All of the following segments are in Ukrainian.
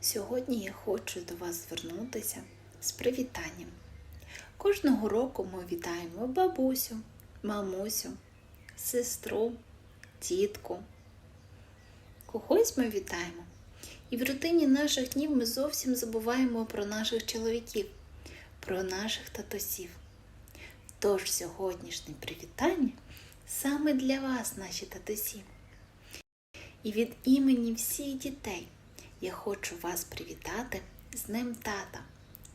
Сьогодні я хочу до вас звернутися з привітанням. Кожного року ми вітаємо бабусю, мамусю, сестру, тітку. Когось ми вітаємо. І в рутині наших днів ми зовсім забуваємо про наших чоловіків, про наших татусів. Тож сьогоднішнє привітання саме для вас, наші татусі. І від імені всіх дітей я хочу вас привітати з Днем Тата,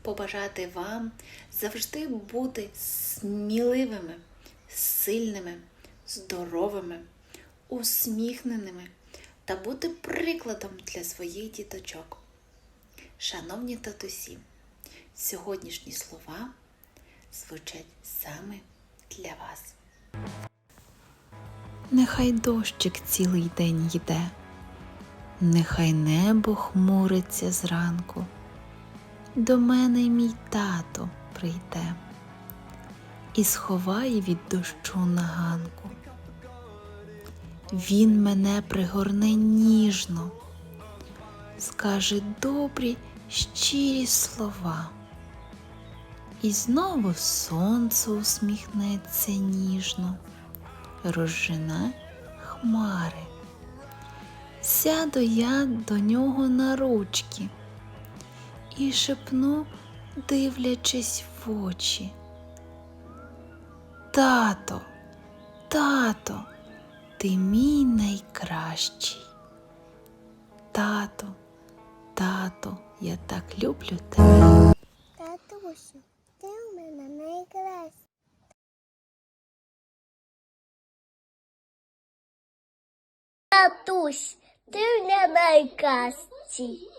побажати вам завжди бути сміливими, сильними, здоровими, усміхненими та бути прикладом для своїх діточок. Шановні татусі, сьогоднішні слова звучать саме для вас. Нехай дощик цілий день йде, нехай небо хмуриться зранку. До мене мій тато прийде і сховає від дощу на ганку. Він мене пригорне ніжно, скаже добрі, щирі слова. І знову сонце усміхнеться ніжно розжене хмари. Сяду я до нього на ручки і шепну, дивлячись в очі. Тато, тато, ти мій найкращий. Тато, тато, я так люблю тебе. Татусю, ти у мене найкращий. Татусь, ти не найкращий.